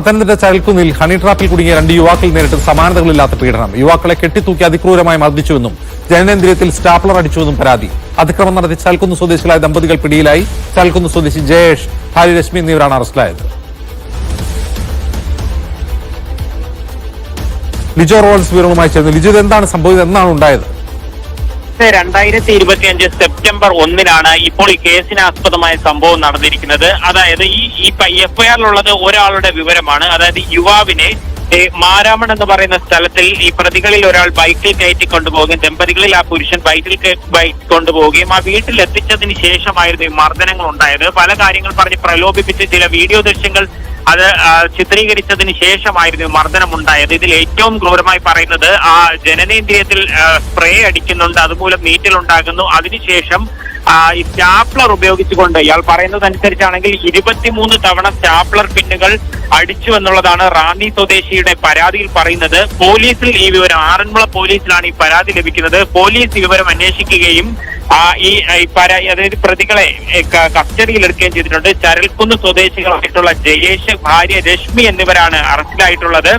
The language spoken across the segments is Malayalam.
പത്തനംതിട്ട ചരൽക്കുന്നിൽ ഹണി ട്രാപ്പിൽ കുടുങ്ങിയ രണ്ട് യുവാക്കൾ നേരിട്ട് സമാനതകളില്ലാത്ത പീഡനം. യുവാക്കളെ കെട്ടിത്തൂക്കി അതിക്രൂരമായി മർദ്ദിച്ചുവെന്നും ജനനേന്ദ്രിയത്തിൽ സ്റ്റാപ്ലർ അടിച്ചുവെന്നും പരാതി. അതിക്രമം നടത്തി ചൽക്കുന്ന് സ്വദേശികളായ ദമ്പതികൾ പിടിയിലായി. ചൽക്കുന്ന് സ്വദേശി ജയേഷ് ഭാര്യ രശ്മി എന്നിവരാണ് അറസ്റ്റിലായത്. ലിജോ റോൾസ് വിവരവുമായി ചേർന്ന് ലിജോ എന്താണ് സംഭവിച്ചത്? എന്നാണ് ഉണ്ടായത്. രണ്ടായിരത്തി ഇരുപത്തി അഞ്ച് സെപ്റ്റംബർ ഒന്നിനാണ് ഇപ്പോൾ ഈ കേസിനാസ്പദമായ സംഭവം നടന്നിരിക്കുന്നത്. അതായത് ഈ എഫ്ഐആറിലുള്ളത് ഒരാളുടെ വിവരമാണ്. അതായത് യുവാവിനെ മാരാമൺ എന്ന് പറയുന്ന സ്ഥലത്തിൽ ഈ പ്രതികളിൽ ഒരാൾ ബൈക്കിൽ കയറ്റി കൊണ്ടുപോകുകയും ദമ്പതികളിൽ ആ പുരുഷൻ ബൈക്കിൽ ബൈക്ക് കൊണ്ടുപോവുകയും ആ വീട്ടിൽ എത്തിച്ചതിന് ശേഷമായിരുന്നു ഈ മർദ്ദനങ്ങൾ ഉണ്ടായത്. പല കാര്യങ്ങൾ പറഞ്ഞ് പ്രലോഭിപ്പിച്ച് ചില വീഡിയോ ദൃശ്യങ്ങൾ അത് ചിത്രീകരിച്ചതിന് ശേഷമായിരുന്നു മർദ്ദനം ഉണ്ടായത്. ഇതിൽ ഏറ്റവും ക്രൂരമായി പറയുന്നത് ആ ജനനേന്ദ്രിയത്തിൽ സ്പ്രേ അടിക്കുന്നുണ്ട്. അതുമൂലം നീറ്റലുണ്ടാകുന്നു. അതിനുശേഷം ഈ സ്റ്റാപ്ലർ ഉപയോഗിച്ചുകൊണ്ട് ഇയാൾ പറയുന്നത് അനുസരിച്ചാണെങ്കിൽ ഇരുപത്തിമൂന്ന് തവണ സ്റ്റാപ്ലർ പിന്നുകൾ അടിച്ചു എന്നുള്ളതാണ് റാന്നി സ്വദേശിയുടെ പരാതിയിൽ പറയുന്നത്. പോലീസിൽ ഈ വിവരം ആറന്മുള പോലീസിലാണ് ഈ പരാതി ലഭിക്കുന്നത്. പോലീസ് വിവരം അന്വേഷിക്കുകയും ഈ അതായത് പ്രതികളെ കസ്റ്റഡിയിൽ എടുക്കുകയും ചെയ്തിട്ടുണ്ട്. ചരൽക്കുന്ന് സ്വദേശികളായിട്ടുള്ള ജയേഷ് ഭാര്യ രശ്മി എന്നിവരാണ് അറസ്റ്റിലായിട്ടുള്ളത്.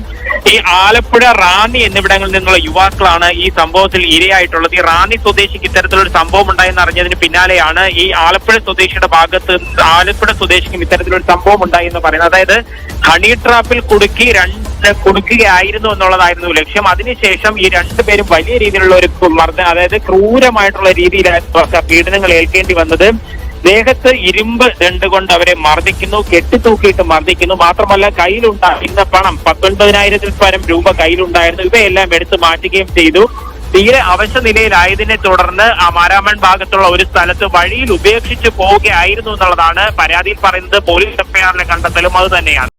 ഈ ആലപ്പുഴ റാന്നി എന്നിവിടങ്ങളിൽ നിന്നുള്ള യുവാക്കളാണ് ഈ സംഭവത്തിൽ ഇരയായിട്ടുള്ളത്. ഈ റാന്നി സ്വദേശിക്ക് ഇത്തരത്തിലൊരു സംഭവം ഉണ്ടായെന്ന് അറിഞ്ഞതിന് പിന്നാലെയാണ് ഈ ആലപ്പുഴ സ്വദേശിയുടെ ഭാഗത്ത് ആലപ്പുഴ സ്വദേശിക്കും ഇത്തരത്തിലൊരു സംഭവം ഉണ്ടായി എന്ന് പറയുന്നത്. അതായത് ഹണി ട്രാപ്പിൽ കുടുക്കി രണ്ട് കൊടുക്കുകയായിരുന്നു എന്നുള്ളതായിരുന്നു ലക്ഷ്യം. അതിനുശേഷം ഈ രണ്ടുപേരും വലിയ രീതിയിലുള്ള ഒരു മർദ്ദനം അതായത് ക്രൂരമായിട്ടുള്ള രീതിയിലായിരുന്നു പീഡനങ്ങൾ ഏൽക്കേണ്ടി വന്നത്. ദേഹത്ത് ഇരുമ്പ് ദണ്ട് കൊണ്ട് അവരെ മർദ്ദിക്കുന്നു കെട്ടിത്തൂക്കിയിട്ട് മർദ്ദിക്കുന്നു. മാത്രമല്ല കയ്യിലുണ്ടായിരുന്ന പണം പത്തൊൻപതിനായിരത്തിൽ പരം രൂപ കയ്യിലുണ്ടായിരുന്നു. ഇവയെല്ലാം എടുത്തു മാറ്റുകയും ചെയ്തു. തീരെ അവശ നിലയിലായതിനെ തുടർന്ന് ആ മാരാമൺ ഭാഗത്തുള്ള ഒരു സ്ഥലത്ത് വഴിയിൽ ഉപേക്ഷിച്ചു പോവുകയായിരുന്നു എന്നുള്ളതാണ് പരാതിയിൽ പറയുന്നത് പോലീസ് എഫ്ഐആറിലെ കണ്ടെത്തലും അത് തന്നെയാണ്.